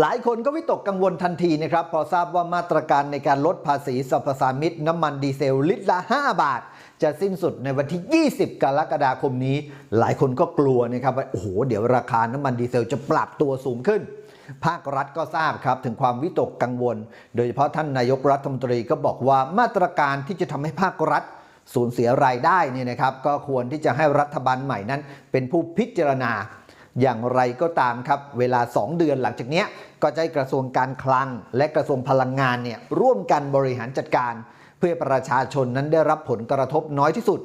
หลายคนก็วิตกกังวลทันทีนะครับ พอทราบว่ามาตรการในการลดภาษีสรรพสามิตน้ำมันดีเซลลิตรละ 5 บาท จะสิ้นสุดในวันที่ 20 กรกฎาคมนี้ หลายคนก็กลัวนะครับว่าโอ้โห เดี๋ยวราคาน้ำมันดีเซลจะปรับตัวสูงขึ้น ภาครัฐก็ทราบครับถึงความวิตกกังวล โดยเฉพาะท่านนายกรัฐมนตรีก็บอกว่ามาตรการที่จะทำให้ภาครัฐสูญเสียรายได้เนี่ยนะครับ ก็ควรที่จะให้รัฐบาลใหม่นั้น เป็นผู้พิจารณา อย่างไรก็ตามครับ เวลา 2 เดือนหลังจากนี้ก็จะให้กระทรวงการคลัง และกระทรวงพลังงานเนี่ยร่วมกันบริหารจัดการ เพื่อประชาชนนั้นได้รับผลกระทบน้อยที่สุด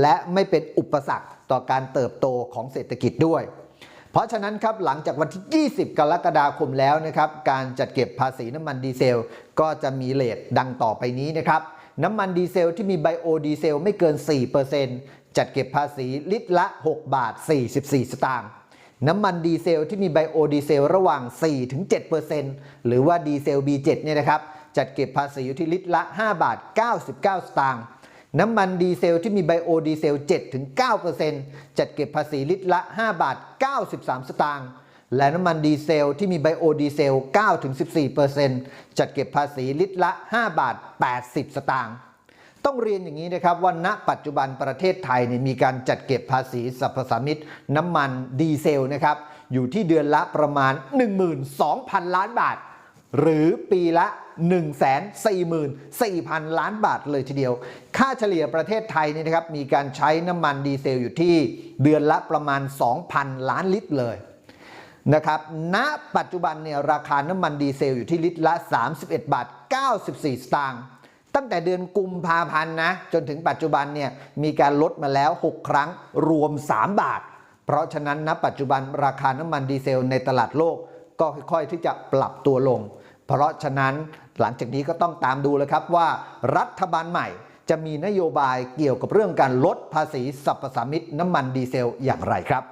และไม่เป็นอุปสรรคต่อการเติบโตของเศรษฐกิจด้วย เพราะฉะนั้นครับหลังจากวันที่ 20 กรกฎาคมแล้วนะครับการจัดเก็บภาษีน้ำมันดีเซล ก็จะมีเลทดังต่อไปนี้นะครับน้ำมันดีเซลที่มีไบโอดีเซลไม่เกิน 4%จัดเก็บภาษีลิตรละ 6 บาท 44 สตางค์ น้ำมันดีเซลที่มีไบโอดีเซลระหว่าง 4-7%หรือว่าดีเซล B7 เนี่ยนะครับจัดเก็บภาษีอยู่ที่ลิตรละ 5 บาท 99 สตางค์น้ำมันดีเซลที่มีไบโอดีเซล 7-9%จัดเก็บภาษีลิตรละ 5 บาท 93 สตางค์และน้ำมันดีเซลที่มีไบโอดีเซล 9-14%จัดเก็บภาษีลิตรละ 5 บาท 80 สตางค์ ต้องเรียนอย่างนี้นะครับว่าณปัจจุบันประเทศไทยเนี่ยมีการจัดเก็บภาษีสรรพสามิตน้ำมันดีเซลนะครับอยู่ที่เดือนละประมาณ 12,000 ล้านบาท หรือปีละ 144,000 ล้านบาทเลยทีเดียว ค่าเฉลี่ยประเทศไทยเนี่ยนะครับมีการใช้น้ำมันดีเซลอยู่ที่เดือนละประมาณ 2,000 ล้านลิตรเลยนะครับณปัจจุบันเนี่ยราคาน้ำมันดีเซลอยู่ที่ลิตรละ 31 บาท 94 สตางค์ ตั้งแต่เดือนกุมภาพันธ์นะจนถึงปัจจุบันเนี่ยมีการลดมาแล้ว 6 ครั้งรวม 3 บาท เพราะฉะนั้นณปัจจุบันราคาน้ำมันดีเซลในตลาดโลก ก็ค่อยๆที่จะปรับตัวลง เพราะฉะนั้นหลังจากนี้ก็ต้องตามดูแล้วครับว่ารัฐบาลใหม่จะมีนโยบายเกี่ยวกับเรื่องการลดภาษีสรรพสามิตน้ำมันดีเซลอย่างไรครับ